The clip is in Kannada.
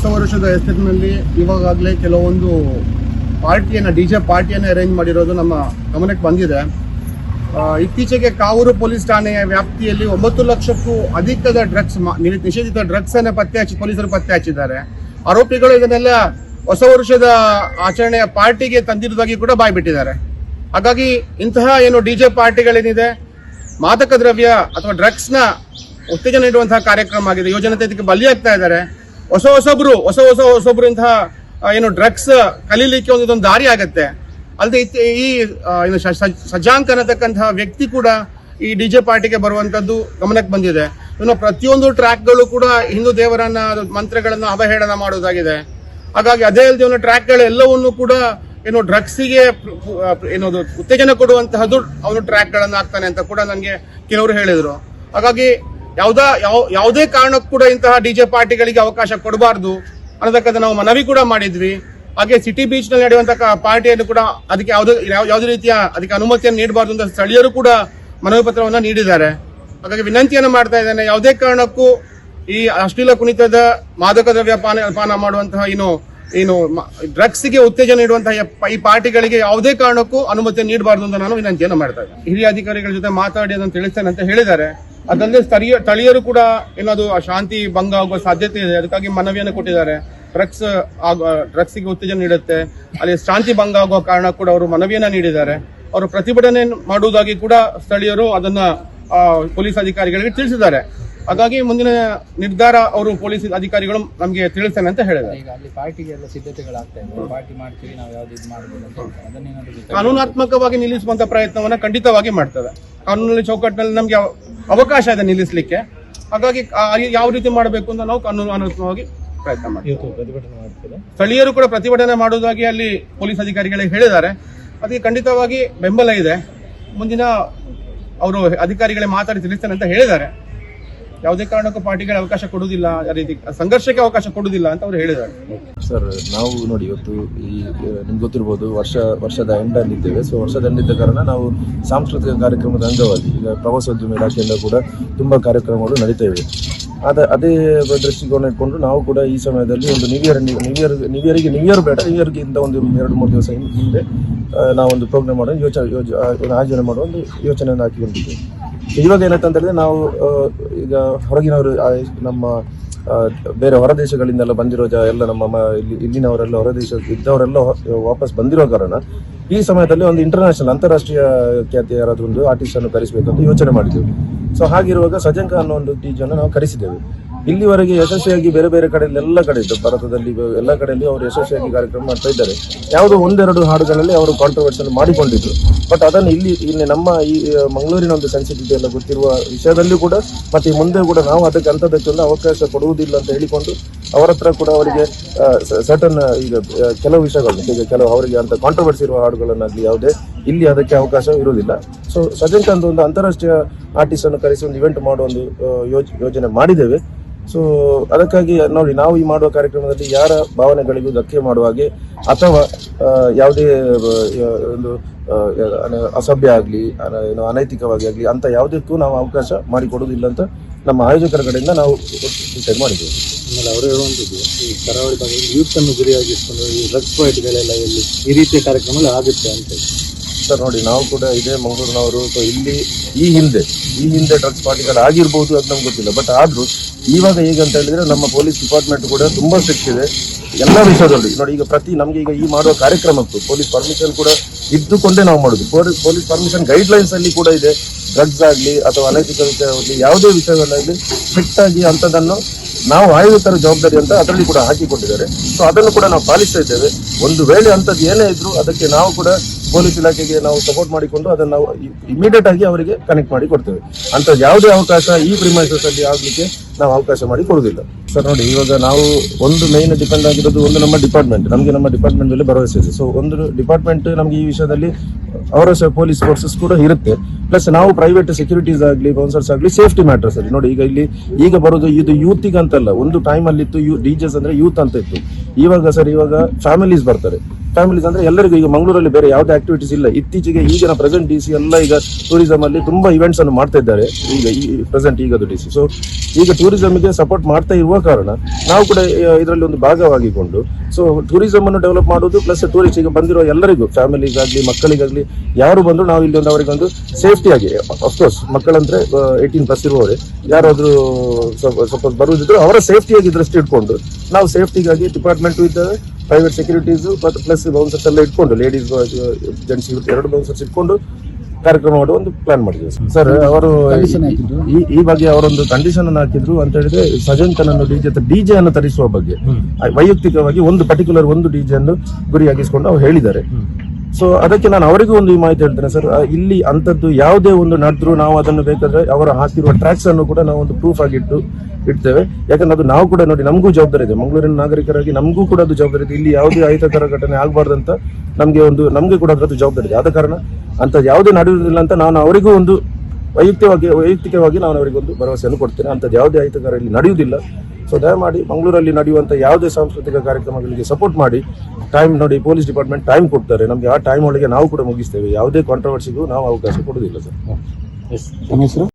ಹೊಸ ವರ್ಷದ ಹೆಸರಿನಲ್ಲಿ ಇವಾಗಲೇ ಕೆಲವೊಂದು ಪಾರ್ಟಿಯನ್ನು, ಡಿ ಜೆ ಪಾರ್ಟಿಯನ್ನು ಅರೇಂಜ್ ಮಾಡಿರೋದು ನಮ್ಮ ಗಮನಕ್ಕೆ ಬಂದಿದೆ. ಇತ್ತೀಚೆಗೆ ಕಾವೂರು ಪೊಲೀಸ್ ಠಾಣೆಯ ವ್ಯಾಪ್ತಿಯಲ್ಲಿ ಒಂಬತ್ತು ಲಕ್ಷಕ್ಕೂ ಅಧಿಕದ ಡ್ರಗ್ಸ್ ನಿಷೇಧಿತ ಡ್ರಗ್ಸ್ ಅನ್ನು ಪತ್ತೆ ಹಚ್ಚಿ, ಪೊಲೀಸರು ಪತ್ತೆ ಹಚ್ಚಿದ್ದಾರೆ. ಆರೋಪಿಗಳು ಇದನ್ನೆಲ್ಲ ಹೊಸ ವರ್ಷದ ಆಚರಣೆಯ ಪಾರ್ಟಿಗೆ ತಂದಿರುವುದಾಗಿ ಕೂಡ ಬಾಯ್ಬಿಟ್ಟಿದ್ದಾರೆ. ಹಾಗಾಗಿ ಇಂತಹ ಏನು ಡಿ ಜೆ ಪಾರ್ಟಿಗಳೇನಿದೆ, ಮಾದಕ ದ್ರವ್ಯ ಅಥವಾ ಡ್ರಗ್ಸ್ನ ಉತ್ತೇಜನ ನೀಡುವಂತಹ ಕಾರ್ಯಕ್ರಮ ಆಗಿದೆ. ಯುವಜನತೆ ಇದಕ್ಕೆ ಬಲಿಯಾಗ್ತಾ ಇದ್ದಾರೆ. ಹೊಸ ಹೊಸಬ್ರು, ಹೊಸ ಹೊಸ ಹೊಸಬ್ರು ಇಂತಹ ಏನು ಡ್ರಗ್ಸ್ ಕಲೀಲಿಕ್ಕೆ ಒಂದು ಇದೊಂದು ದಾರಿ ಆಗತ್ತೆ. ಅಲ್ಲದೆ ಈ ಏನು ಶ- ಅನ್ನತಕ್ಕಂತಹ ವ್ಯಕ್ತಿ ಕೂಡ ಈ ಡಿ ಜೆ ಪಾರ್ಟಿಗೆ ಬರುವಂತದ್ದು ಗಮನಕ್ಕೆ ಬಂದಿದೆ. ಇನ್ನು ಪ್ರತಿಯೊಂದು ಟ್ರ್ಯಾಕ್ಗಳು ಕೂಡ ಹಿಂದೂ ದೇವರನ್ನ ಮಂತ್ರಗಳನ್ನ ಅವಹೇಳನ ಮಾಡುವುದಾಗಿದೆ. ಹಾಗಾಗಿ ಅದೇ ಅಲ್ಲದೆ ಒಂದು ಟ್ರ್ಯಾಕ್ಗಳೆಲ್ಲವನ್ನು ಕೂಡ ಏನು ಡ್ರಗ್ಸಿಗೆ ಏನೋ ಉತ್ತೇಜನ ಕೊಡುವಂತಹದ್ದು ಅವನು ಟ್ರ್ಯಾಕ್ಗಳನ್ನು ಹಾಕ್ತಾನೆ ಅಂತ ಕೂಡ ನನಗೆ ಕೆಲವರು ಹೇಳಿದರು. ಹಾಗಾಗಿ ಯಾವ್ದಾ ಯಾವ ಯಾವುದೇ ಕಾರಣಕ್ಕೂ ಕೂಡ ಇಂತಹ ಡಿ ಜೆ ಪಾರ್ಟಿಗಳಿಗೆ ಅವಕಾಶ ಕೊಡಬಾರ್ದು ಅನ್ನತಕ್ಕಂಥ ನಾವು ಮನವಿ ಕೂಡ ಮಾಡಿದ್ವಿ. ಹಾಗೆ ಸಿಟಿ ಬೀಚ್ನಲ್ಲಿ ನಡೆಯುವಂತಹ ಪಾರ್ಟಿಯನ್ನು ಕೂಡ ಅದಕ್ಕೆ ಯಾವುದೇ ಯಾವ- ಯಾವುದೇ ರೀತಿಯ ಅದಕ್ಕೆ ಅನುಮತಿಯನ್ನು ನೀಡಬಾರ್ದು ಅಂತ ಸ್ಥಳೀಯರು ಕೂಡ ಮನವಿ ಪತ್ರವನ್ನ ನೀಡಿದ್ದಾರೆ. ಹಾಗಾಗಿ ವಿನಂತಿಯನ್ನು ಮಾಡ್ತಾ ಇದ್ದೇನೆ, ಯಾವುದೇ ಕಾರಣಕ್ಕೂ ಈ ಅಶ್ಲೀಲ ಕುಣಿತದ ಮಾದಕ ದ್ರವ್ಯ ಪಾನ ಪಾನ ಮಾಡುವಂತಹ ಏನು ಏನು ಡ್ರಗ್ಸ್ಗೆ ಉತ್ತೇಜನ ನೀಡುವಂತಹ ಈ ಪಾರ್ಟಿಗಳಿಗೆ ಯಾವುದೇ ಕಾರಣಕ್ಕೂ ಅನುಮತಿ ನೀಡಬಾರ್ದು ಅಂತ ನಾನು ವಿನಂತಿಯನ್ನು ಮಾಡ್ತಾ ಇದ್ದೇನೆ. ಹಿರಿಯ ಅಧಿಕಾರಿಗಳ ಜೊತೆ ಮಾತಾಡಿ ಅದನ್ನು ತಿಳಿಸ್ತೇನೆ ಅಂತ ಹೇಳಿದ್ದಾರೆ. ಅದಲ್ಲದೆ ಸ್ಥಳೀಯ ಸ್ಥಳೀಯರು ಕೂಡ ಏನದು ಆ ಶಾಂತಿ ಭಂಗ ಆಗುವ ಸಾಧ್ಯತೆ ಇದೆ. ಅದಕ್ಕಾಗಿ ಮನವಿಯನ್ನು ಕೊಟ್ಟಿದ್ದಾರೆ. ಡ್ರಗ್ಸ್ ಡ್ರಗ್ಸ್ಗೆ ಉತ್ತೇಜನ ನೀಡುತ್ತೆ. ಅಲ್ಲಿ ಶಾಂತಿ ಭಂಗ ಆಗುವ ಕಾರಣ ಕೂಡ ಅವರು ಮನವಿಯನ್ನ ನೀಡಿದ್ದಾರೆ. ಅವರು ಪ್ರತಿಭಟನೆ ಮಾಡುವುದಾಗಿ ಕೂಡ ಸ್ಥಳೀಯರು ಅದನ್ನ ಪೊಲೀಸ್ ಅಧಿಕಾರಿಗಳಿಗೆ ತಿಳಿಸಿದ್ದಾರೆ. ಹಾಗಾಗಿ ಮುಂದಿನ ನಿರ್ಧಾರ ಅವರು ಪೊಲೀಸ್ ಅಧಿಕಾರಿಗಳು ನಮಗೆ ತಿಳಿಸ್ತೇನೆ ಅಂತ ಹೇಳಿದ್ದಾರೆ. ಈಗ ಅಲ್ಲಿ ಪಾರ್ಟಿಗೆ ಎಲ್ಲ ಸಿದ್ಧತೆಗಳಾಗ್ತಾ ಇದೆ. ಪಾರ್ಟಿ ಮಾಡ್ತೀವಿ ನಾವು ಯಾವ್ದು ಇದು ಮಾಡ್ಬೋದು ಅಂತ ಹೇಳ್ತಾರೆ. ಕಾನೂನಾತ್ಮಕವಾಗಿ ನಿಲ್ಲಿಸುವಂತ ಪ್ರಯತ್ನವನ್ನ ಖಂಡಿತವಾಗಿ ಮಾಡ್ತದೆ. ಕಾನೂನಲ್ಲಿ ಚೌಕಟ್ಟಿನಲ್ಲಿ ನಮಗೆ ಅವಕಾಶ ಇದೆ ನಿಲ್ಲಿಸಲಿಕ್ಕೆ. ಹಾಗಾಗಿ ಯಾವ ರೀತಿ ಮಾಡಬೇಕು ಅಂತ ನಾವು ಕಾನೂನಾತ್ಮಕವಾಗಿ ಪ್ರಯತ್ನ ಮಾಡ್ತೀವಿ. ಸ್ಥಳೀಯರು ಕೂಡ ಪ್ರತಿಭಟನೆ ಮಾಡುವುದಾಗಿ ಅಲ್ಲಿ ಪೊಲೀಸ್ ಅಧಿಕಾರಿಗಳಿಗೆ ಹೇಳಿದ್ದಾರೆ. ಅದಕ್ಕೆ ಖಂಡಿತವಾಗಿ ಬೆಂಬಲ ಇದೆ. ಮುಂದಿನ ಅವರು ಅಧಿಕಾರಿಗಳೇ ಮಾತಾಡಿ ತಿಳಿಸ್ತೇನೆ ಅಂತ ಹೇಳಿದ್ದಾರೆ. ಯಾವುದೇ ಕಾರಣಕ್ಕೂ ಪಾರ್ಟಿಗೆ ಅವಕಾಶ ಕೊಡುವುದಿಲ್ಲ ರೀತಿ ಸಂಘರ್ಷಕ್ಕೆ ಅವಕಾಶ ಕೊಡುವುದಿಲ್ಲ ಅಂತ ಅವರು ಹೇಳಿದ್ದಾರೆ. ಸರ್ ನಾವು ನೋಡಿ ಇವತ್ತು ಈ ನಿಮ್ಗೆ ಗೊತ್ತಿರ್ಬೋದು ವರ್ಷ, ವರ್ಷದ ಎಂಡ್ ಇದ್ದೇವೆ ಸೊ ವರ್ಷದ ಎಂಡ್ ಇದ್ದ ಕಾರಣ ನಾವು ಸಾಂಸ್ಕೃತಿಕ ಕಾರ್ಯಕ್ರಮದ ಅಂಗವಾಗಿ, ಈಗ ಪ್ರವಾಸೋದ್ಯಮ ಇಲಾಖೆಯಿಂದ ಕೂಡ ತುಂಬ ಕಾರ್ಯಕ್ರಮಗಳು ನಡೀತಾ ಇವೆ. ಅದ ಅದೇ ದೃಷ್ಟಿಕೋನ ಇಟ್ಕೊಂಡು ನಾವು ಕೂಡ ಈ ಸಮಯದಲ್ಲಿ ಒಂದು ನ್ಯೂ ಇಯರ್ ನ್ಯೂ ಇಯರ್ ಬೇಡ ನ್ಯೂ ಇಯರ್ಗಿಂತ ಒಂದು ಎರಡು, ಮೂರು ದಿವಸ ಹಿಂದೆ ನಾವೊಂದು ಪ್ರೋಗ್ರಾಮ್ ಮಾಡೋ ಯೋಚನೆ ಯೋಜ ಆಯೋಜನೆ ಮಾಡೋ ಒಂದು ಯೋಚನೆಯನ್ನು ಹಾಕಿಕೊಂಡಿದ್ದೇವೆ. ಇವಾಗ ಏನಂತ ನಾವು ಈಗ ಹೊರಗಿನವರು ನಮ್ಮ ಬೇರೆ ಹೊರ ದೇಶಗಳಿಂದೆಲ್ಲ ಬಂದಿರೋ ಜ, ಎಲ್ಲ ನಮ್ಮ ಇಲ್ಲಿ, ಇಲ್ಲಿನವರೆಲ್ಲ, ಹೊರ ದೇಶ ಇದ್ದವರೆಲ್ಲ ವಾಪಸ್ ಬಂದಿರೋ ಕಾರಣ ಈ ಸಮಯದಲ್ಲಿ ಒಂದು ಇಂಟರ್ನ್ಯಾಷನಲ್ ಅಂತಾರಾಷ್ಟ್ರೀಯ ಖ್ಯಾತಿ ಯಾರಾದ್ರೂ ಒಂದು ಆರ್ಟಿಸ್ಟ್ ಅನ್ನು ಕರೆಸಬೇಕಂತ ಯೋಚನೆ ಮಾಡಿದ್ದೇವೆ ಸೊ ಹಾಗಿರುವಾಗ ಸಜಂಕ ಅನ್ನೋ ಒಂದು ಟೀಚನ್ನು ನಾವು ಕರೆಸಿದ್ದೇವೆ. ಇಲ್ಲಿವರೆಗೆ ಯಶಸ್ವಿಯಾಗಿ ಬೇರೆ ಬೇರೆ ಕಡೆಯಲ್ಲಿ ಎಲ್ಲ ಕಡೆ ಭಾರತದಲ್ಲಿ ಎಲ್ಲ ಕಡೆಯಲ್ಲಿ ಅವರು ಯಶಸ್ವಿಯಾಗಿ ಕಾರ್ಯಕ್ರಮ ಮಾಡ್ತಾ ಇದ್ದಾರೆ. ಯಾವುದೋ ಒಂದೆರಡು ಹಾಡುಗಳಲ್ಲಿ ಅವರು ಕಾಂಟ್ರವರ್ಸಿ ಮಾಡಿಕೊಂಡಿದ್ರು. ಬಟ್ ಅದನ್ನು ಇಲ್ಲಿ ಇಲ್ಲಿ ನಮ್ಮ ಈ ಮಂಗಳೂರಿನ ಒಂದು ಸೆನ್ಸಿಟಿವಿಟಿ ಎಲ್ಲ ಗೊತ್ತಿರುವ ವಿಷಯದಲ್ಲಿ ಕೂಡ, ಮತ್ತೆ ಈ ಮುಂದೆ ಕೂಡ ನಾವು ಅದಕ್ಕೆ ಅಂಥದಕ್ಕೆಲ್ಲ ಅವಕಾಶ ಕೊಡುವುದಿಲ್ಲ ಅಂತ ಹೇಳಿಕೊಂಡು, ಅವರ ಹತ್ರ ಕೂಡ ಅವರಿಗೆ ಸರ್ಟನ್ ಈಗ ಕೆಲವು ವಿಷಯಗಳು, ಈಗ ಕೆಲವು ಅವರಿಗೆ ಅಂತ ಕಾಂಟ್ರವರ್ಸಿ ಇರುವ ಹಾಡುಗಳನ್ನಾಗಲಿ ಯಾವುದೇ, ಇಲ್ಲಿ ಅದಕ್ಕೆ ಅವಕಾಶ ಇರುವುದಿಲ್ಲ. ಸೊ ಸಜೆಂಟ್ ಅಂತ ಒಂದು ಅಂತಾರಾಷ್ಟ್ರೀಯ ಆರ್ಟಿಸ್ಟ್ ಅನ್ನು ಕರೆಸಿ ಒಂದು ಇವೆಂಟ್ ಮಾಡುವ ಒಂದು ಯೋಜ್- ಯೋಜನೆ ಮಾಡಿದ್ದೇವೆ. ಸೊ ಅದಕ್ಕಾಗಿ ನೋಡಿ ನಾವು ಈ ಮಾಡುವ ಕಾರ್ಯಕ್ರಮದಲ್ಲಿ ಯಾರ ಭಾವನೆಗಳಿಗೂ ಧಕ್ಕೆ ಮಾಡುವ ಹಾಗೆ ಅಥವಾ ಯಾವುದೇ ಒಂದು ಅಸಭ್ಯ ಆಗಲಿ ಏನು ಅನೈತಿಕವಾಗಿ ಆಗಲಿ ಅಂತ ಯಾವುದಕ್ಕೂ ನಾವು ಅವಕಾಶ ಮಾಡಿಕೊಡುವುದಿಲ್ಲ ಅಂತ ನಮ್ಮ ಆಯೋಜಕರ ಕಡೆಯಿಂದ ನಾವು ಡಿಸೈಡ್ ಮಾಡಿದ್ದೇವೆ. ಆಮೇಲೆ ಅವರು ಹೇಳುವಂಥದ್ದು ಈ ಕರಾವಳಿ ಭಾಗದಲ್ಲಿ ಯೂತ್ ಅನ್ನು ಗುರಿಯಾಗಿಸ್ಕೊಂಡು ಈ ಡ್ರಗ್ಸ್ ಪಾಯಿಂಟ್ಗಳೆಲ್ಲ ಇಲ್ಲಿ ಈ ರೀತಿಯ ಕಾರ್ಯಕ್ರಮಗಳು ಆಗುತ್ತೆ ಅಂತ ಸರ್ ನೋಡಿ ನಾವು ಕೂಡ ಇದೇ ಮಂಗಳೂರಿನವರು ಸೊ ಇಲ್ಲಿ ಈ ಹಿಂದೆ ಈ ಹಿಂದೆ ಡ್ರಗ್ಸ್ ಪಾರ್ಟಿಗಳು ಆಗಿರ್ಬೋದು ಅದು ನಮ್ಗೆ ಗೊತ್ತಿಲ್ಲ. ಬಟ್ ಆದ್ರೂ ಇವಾಗ ಹೇಗಂತ ಹೇಳಿದ್ರೆ ನಮ್ಮ ಪೊಲೀಸ್ ಡಿಪಾರ್ಟ್ಮೆಂಟ್ ಕೂಡ ತುಂಬಾ ಸ್ಟ್ರಿಕ್ಟ್ ಇದೆ. ಎಲ್ಲ ವಿಷಯದಲ್ಲಿ. ನೋಡಿ, ಈಗ ಪ್ರತಿ ನಮ್ಗೆ ಈಗ ಈ ಮಾಡುವ ಕಾರ್ಯಕ್ರಮಕ್ಕೆ ಪೊಲೀಸ್ ಪರ್ಮಿಷನ್ ಕೂಡ ಇದ್ದುಕೊಂಡೇ ನಾವು ಮಾಡುದು. ಪೊಲೀಸ್ ಪರ್ಮಿಷನ್ ಗೈಡ್ಲೈನ್ಸ್ ಅಲ್ಲಿ ಕೂಡ ಇದೆ. ಡ್ರಗ್ಸ್ ಆಗಲಿ ಅಥವಾ ಅನೈತಿಕ ವಿಷಯವಾಗಲಿ ಯಾವುದೇ ವಿಷಯಗಳಾಗಲಿ ಸ್ಟ್ರಿಕ್ಟ್ ಆಗಿ ಅಂಥದ್ದನ್ನು ನಾವು ಆಯೋಜಕರ ಜವಾಬ್ದಾರಿ ಅಂತ ಅದರಲ್ಲಿ ಕೂಡ ಹಾಕಿಕೊಂಡಿದ್ದಾರೆ ಸೊ ಅದನ್ನು ಕೂಡ ನಾವು ಪಾಲಿಸ್ತಾ ಇದ್ದೇವೆ. ಒಂದು ವೇಳೆ ಅಂಥದ್ದು ಏನೇ ಇದ್ರೂ ಅದಕ್ಕೆ ನಾವು ಕೂಡ ಪೊಲೀಸ್ ಇಲಾಖೆಗೆ ನಾವು ಸಪೋರ್ಟ್ ಮಾಡಿಕೊಂಡು ಅದನ್ನು ನಾವು ಇಮಿಡಿಯೇಟ್ ಆಗಿ ಅವರಿಗೆ ಕನೆಕ್ಟ್ ಮಾಡಿ ಕೊಡ್ತೇವೆ. ಅಂತ ಯಾವುದೇ ಅವಕಾಶ ಈ ಪ್ರಿಮೈಸಸ್ ಅಲ್ಲಿ ಆಗಲಿಕ್ಕೆ ನಾವು ಅವಕಾಶ ಮಾಡಿ ಕೊಡುವುದಿಲ್ಲ. ಸರ್, ನೋಡಿ, ಇವಾಗ ನಾವು ಒಂದು ಮೈನ್ ಡಿಪೆಂಡ್ ಆಗಿರೋದು ಒಂದು ನಮ್ಮ ಡಿಪಾರ್ಟ್ಮೆಂಟ್ ನಮಗೆ ನಮ್ಮ ಡಿಪಾರ್ಟ್ಮೆಂಟ್ ಮೇಲೆ ಭರವಸೆ ಇದೆ. ಸೊ ಒಂದು ಡಿಪಾರ್ಟ್ಮೆಂಟ್ ನಮಗೆ ಈ ವಿಷಯದಲ್ಲಿ ಅವರ ಪೊಲೀಸ್ ಫೋರ್ಸಸ್ ಕೂಡ ಇರುತ್ತೆ. ಪ್ಲಸ್ ನಾವು ಪ್ರೈವೇಟ್ ಸೆಕ್ಯೂರಿಟೀಸ್ ಆಗಲಿ ಬೌನ್ಸರ್ಸ್ ಆಗಲಿ ಸೇಫ್ಟಿ ಮ್ಯಾಟರ್ಸ್ ಅಲ್ಲಿ. ನೋಡಿ, ಈಗ ಇಲ್ಲಿ ಈಗ ಬರೋದು ಇದು ಯೂತಿಗೆ ಅಂತಲ್ಲ ಒಂದು ಟೈಮ್ ಅಲ್ಲಿ ಇತ್ತು ಯೂ ಅಂದ್ರೆ ಯೂತ್ ಅಂತ ಇತ್ತು. ಇವಾಗ ಸರ್, ಇವಾಗ ಫ್ಯಾಮಿಲೀಸ್ ಬರ್ತಾರೆ. ಫ್ಯಾಮಿಲೀಸ್ ಅಂದ್ರೆ ಎಲ್ಲರಿಗೂ ಈಗ ಮಂಗಳೂರಲ್ಲಿ ಬೇರೆ ಯಾವುದೇ ಆಕ್ಟಿವಿಟೀಸ್ ಇಲ್ಲ. ಇತ್ತೀಚೆಗೆ ಈಗಿನ ಪ್ರೆಸೆಂಟ್ ಡಿ ಸಿ ಎಲ್ಲ ಈಗ ಟೂರಿಸಂ ಅಲ್ಲಿ ತುಂಬಾ ಇವೆಂಟ್ಸ್ ಅನ್ನು ಮಾಡ್ತಾ ಇದ್ದಾರೆ. ಈಗ ಈ ಪ್ರೆಸೆಂಟ್ ಈಗದು ಡಿ ಸಿ ಸೊ ಈಗ ಟೂರಿಸಂಗೆ ಸಪೋರ್ಟ್ ಮಾಡ್ತಾ ಇರುವ ಕಾರಣ ನಾವು ಕೂಡ ಇದರಲ್ಲಿ ಒಂದು ಭಾಗವಾಗಿಕೊಂಡು ಸೊ ಟೂರಿಸಂ ಅನ್ನು ಡೆವಲಪ್ ಮಾಡೋದು ಪ್ಲಸ್ ಟೂರಿಸ್ಟ್ ಈಗ ಬಂದಿರೋ ಎಲ್ಲರಿಗೂ ಫ್ಯಾಮಿಲಿಗಾಗ್ಲಿ ಮಕ್ಕಳಿಗಾಗಲಿ, ಯಾರು ಬಂದ್ರು ನಾವು ಇಲ್ಲಿ ಒಂದು ಅವರಿಗೊಂದು ಸೇಫ್ಟಿಯಾಗಿ ಅಫ್ಕೋರ್ಸ್ ಮಕ್ಕಳಂದ್ರೆ ಏಯ್ಟೀನ್ ಪ್ಲಸ್ ಇರುವವರೇ, ಯಾರಾದ್ರೂ ಸಪೋಸ್ ಬರುವುದಿದ್ರು ಅವರ ಸೇಫ್ಟಿಯಾಗಿ ದೃಷ್ಟಿ ಇಟ್ಕೊಂಡು ನಾವು ಸೇಫ್ಟಿಗಾಗಿ ಡಿಪಾರ್ಟ್ಮೆಂಟ್ ಇದ್ದಾವೆ. ಪ್ರೈವೇಟ್ ಸೆಕ್ಯೂರಿಟೀಸ್ ಮತ್ತು ಪ್ಲಸ್ ಬೌನ್ಸರ್ಸ್ ಎಲ್ಲ ಇಟ್ಕೊಂಡು ಲೇಡೀಸ್ ಜೆಂಟ್ಸ್ ಎರಡು ಬೌನ್ಸರ್ಸ್ ಇಟ್ಕೊಂಡು ಕಾರ್ಯಕ್ರಮ ಮಾಡುವ ಒಂದು ಪ್ಲಾನ್ ಮಾಡಿದ್ವಿ ಸರ್ ಅವರು ಈ ಈ ಬಗ್ಗೆ ಅವರೊಂದು ಕಂಡೀಷನ್ ಅನ್ನು ಹಾಕಿದ್ರು ಅಂತ ಹೇಳಿದ್ರೆ ಸಜಂತನನ್ನು ಡಿಜೆ ಡಿಜೆ ಅನ್ನು ತರಿಸುವ ಬಗ್ಗೆ. ವೈಯಕ್ತಿಕವಾಗಿ ಒಂದು ಪರ್ಟಿಕ್ಯುಲರ್ ಒಂದು ಡಿಜೆ ಅನ್ನು ಗುರಿಯಾಗಿಸಿಕೊಂಡು ಅವ್ರು ಹೇಳಿದ್ದಾರೆ. ಸೊ ಅದಕ್ಕೆ ನಾನು ಅವರಿಗೂ ಒಂದು ಈ ಮಾಹಿತಿ ಹೇಳ್ತೇನೆ ಸರ್ ಇಲ್ಲಿ ಅಂತದ್ದು ಯಾವುದೇ ಒಂದು ನಡೆದ್ರು ನಾವು ಅದನ್ನು ಬೇಕಾದ್ರೆ ಅವರು ಹಾಕಿರುವ ಟ್ರ್ಯಾಕ್ಸ್ ಅನ್ನು ಕೂಡ ನಾವು ಒಂದು ಪ್ರೂಫ್ ಆಗಿಟ್ಟು ಇಡ್ತೇವೆ. ಯಾಕಂದ್ರೆ ಅದು ನಾವು ಕೂಡ ನೋಡಿ, ನಮಗೂ ಜವಾಬ್ದಾರಿ ಇದೆ. ಮಂಗಳೂರಿನ ನಾಗರಿಕರಾಗಿ ನಮಗೂ ಕೂಡ ಅದು ಜವಾಬ್ದಾರಿ ಇದೆ. ಇಲ್ಲಿ ಯಾವುದೇ ಅಹಿತಕರ ಘಟನೆ ಆಗಬಾರ್ದಂತ ನಮಗೆ ಒಂದು, ನಮಗೆ ಕೂಡ ಅದರದ್ದು ಜವಾಬ್ದಾರಿ ಇದೆ. ಆದ ಕಾರಣ ಅಂತ ಯಾವುದೇ ನಡೆಯುವುದಿಲ್ಲ ಅಂತ ನಾನು ಅವರಿಗೂ ಒಂದು ವೈಯಕ್ತಿಕವಾಗಿ ವೈಯಕ್ತಿಕವಾಗಿ ನಾನು ಅವರಿಗೊಂದು ಭರವಸೆಯನ್ನು ಕೊಡ್ತೇನೆ. ಅಂಥದ್ದು ಯಾವುದೇ ಅಹಿತಕರ ಇಲ್ಲಿ ನಡೆಯುವುದಿಲ್ಲ. ಸೊ ದಯಮಾಡಿ ಮಂಗಳೂರಲ್ಲಿ ನಡೆಯುವಂಥ ಯಾವುದೇ ಸಾಂಸ್ಕೃತಿಕ ಕಾರ್ಯಕ್ರಮಗಳಿಗೆ ಸಪೋರ್ಟ್ ಮಾಡಿ. ಟೈಮ್ ನೋಡಿ ಪೊಲೀಸ್ ಡಿಪಾರ್ಟ್ಮೆಂಟ್ ಟೈಮ್ ಕೊಡ್ತಾರೆ. ನಮಗೆ ಆ ಟೈಮ್ ಒಳಗೆ ನಾವು ಕೂಡ ಮುಗಿಸ್ತೇವೆ. ಯಾವುದೇ ಕಾಂಟ್ರವರ್ಸಿಗೂ ನಾವು ಅವಕಾಶ ಕೊಡುವುದಿಲ್ಲ ಸರ್. ಎಸ್ ಹೆಸರು?